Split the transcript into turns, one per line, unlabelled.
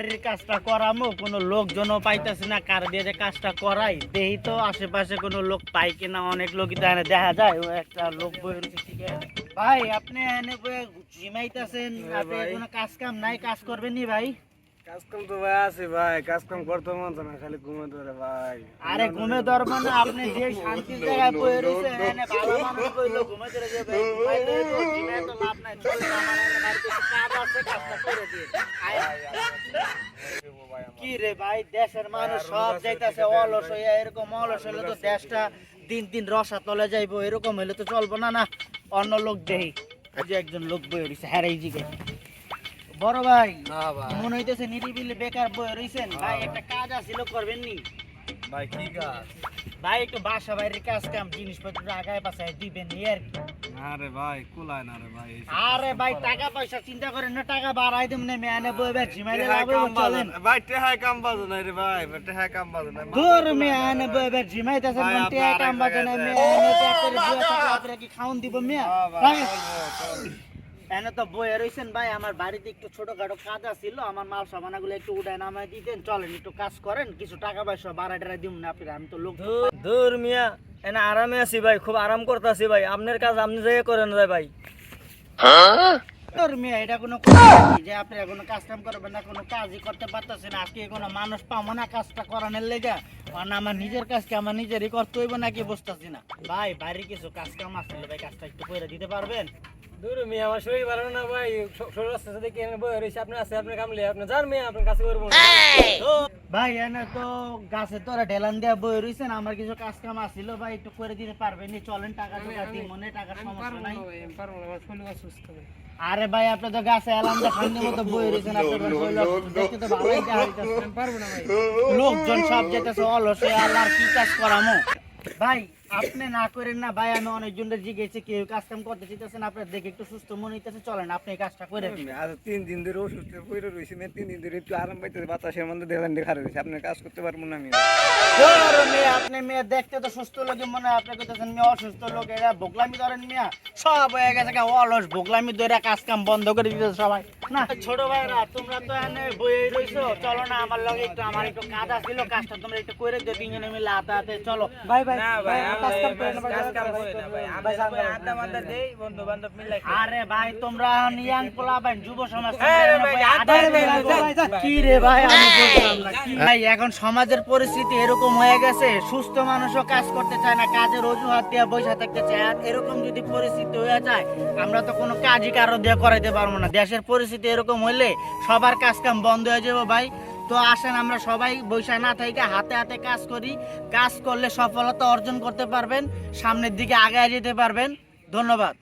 বাড়ির কাজটা করামো কোনো লোকজনও পাইতেছে না কার দিয়ে যে কাজটা করাই। দেহি তো আশেপাশে কোনো লোক পাই কিনা অনেক লোকই তো এনে দেখা যায় ও একটা লোক বই ঠিক ভাই আপনি এনে বয়ে জিমাইতেছেন
হ্যাঁ
আপনি কোনো কাজ কাম নাই কাজ করবেন নি ভাই?
কাজ কাম তো ভাই আছে ভাই কাজ কাম করতে মন না খালি ঘুমে ধরে ভাই।
আরে ঘুমে ধরবো না আপনি যে শান্তির জায়গায় বয়ে রয়েছে এনে ভালো মানুষ কইলো ঘুমে ধরে যাবে ঘুমাইলে তো জিমাই তো লাভ নাই চলে আমার বাড়িতে কাজ আছে কাজটা করে দিয়ে কি রে ভাই? দেশের মানুষ সব যাইতাছে অলস হইয়া এরকম অলস হলে তো দেশটা দিন দিন রসা তলে যাইবো এরকম হলে তো চলবো। না না অন্য লোক দেহি। যে একজন লোক বই রইছে হ্যাঁ এই জিগে বড় ভাই
ভাই।
মনে হইতেছে নিরিবিলি বেকার বই রইছেন। ভাই একটা কাজ আছিল করবেন নি।
ভাই কি কাজ?
ভাই একটু বাসা বাইরের কাজ কাম জিনিসপত্র আগায় পাশায় দিবেন এই আর কি।
না রে ভাই কুলায় না রে ভাই
আরে ভাই টাকা পয়সা চিন্তা করেন না টাকা বাড়াই দেব না মেয়ানে বইবে জিমাইলে লাভ চলেন।
ভাই টেহা কাম বাজে না রে ভাই টেহা কাম বাজে নাই
দূর মেয়ানে বইবে বে জিমাইতেছেন
ভাই,
কোন
আপনি
টিয়া
আরেক
কাম বাজে না মেয়ানে টাকা করে কি খাউন দিব মিয়া। এনে তো বই রইছেন ভাই আমার বাড়িতে একটু ছোটখাটো কাজ আছিল আমার মাল সামানাগুলো একটু উঠায় নামায় দিতেন। চলেন একটু কাজ করেন কিছু টাকা পয়সা বাড়াই টাড়াই দিব না আপনারা আমি তো লোক
দূর মিয়া এনা আরামে আছি ভাই খুব আরাম ভাই আপনার কাজ আপনি যাই করেন ভাই।
এটা কোনো কথা নাকি? যে আপনি কোনো কাজ কাম করবেন না কোনো কাজই করতে পারতেছেন আজকে কোনো মানুষ পাবো না কাজটা করানোর লেগে। না আমার নিজের কাজকে আমার নিজেরই করতে হইব নাকি বুঝতেছি না। ভাই বাড়ি কিছু কাজ কাম আসলে ভাই কাজটা একটু করে দিতে পারবেন?
দূর মিয়া আমার শরীর ভালো না ভাই। শরীর আসতে দেখে এনে বই রয়েছে? আপনি আছে আপনি কামলে আপনি যান মিয়া আপনার কাছে করব।
ভাই এনে তো গাছে তোরা ঢেলান বই রইছেন আমার কিছু কাজ কাম আসছিল ভাই একটু করে দিতে পারবেন নি? চলেন টাকা টাকা দিই মনে টাকার সমস্যা নাই। আরে ভাই আপনি তো গাছে এলাম মতো বই রয়েছেন আপনার দেখতে তো ভালোই দেখা যাইতেছে। লোকজন সব যেতেছে অলসে আল্লাহর কি কাজ করামো? ভাই আপনি না করেন না ভাই আমি অনেক অনেকজনের জিজ্ঞেসি কেউ কাজ কাম করতে চাইতেছেন আপনার দেখে একটু সুস্থ মনে হইতেছে চলেন আপনি কাজটা করে দিন
তিন দিন ধরে অসুস্থ পড়ে রয়েছি মেয়ে তিন দিন ধরে একটু আরাম পাইতেছে বাতাসের মধ্যে দেখলেন দেখা রয়েছে আপনার কাজ করতে পারব না আমি।
ধরো মেয়ে আপনি মেয়ে দেখতে তো সুস্থ লোক মনে হয় আপনি কইতেছেন মেয়ে অসুস্থ লোক এরা ভোগলামি ধরেন মেয়া সব হয়ে গেছে অলস ভোগলামি ধরে কাজ কাম বন্ধ করে দিতেছে সবাই। না ছোট ভাইরা তোমরা তো এনে বইয়ে রইছো চলো না আমার লগে একটু আমার একটু কাজ আছিল কাজটা তোমরা একটু করে দিও তিনজনে মিলে হাতে হাতে চলো। ভাই ভাই ভাই, এখন সমাজের পরিস্থিতি এরকম হয়ে গেছে, সুস্থ মানুষও কাজ করতে চায় না, কাজের অজুহাত দিয়ে বসে থাকতে চায়, আর এরকম যদি পরিস্থিতি হয়ে যায় আমরা তো কোনো কাজই কারও দিয়ে করাইতে পারব না দেশের পরিস্থিতি এরকম হইলে সবার কাজ কাম বন্ধ হয়ে যাব ভাই। তো আসেন, আমরা সবাই বৈশা না থেকে হাতে হাতে কাজ করি। কাজ করলে সফলতা অর্জন করতে পারবেন, সামনের দিকে আগায় যেতে পারবেন। ধন্যবাদ।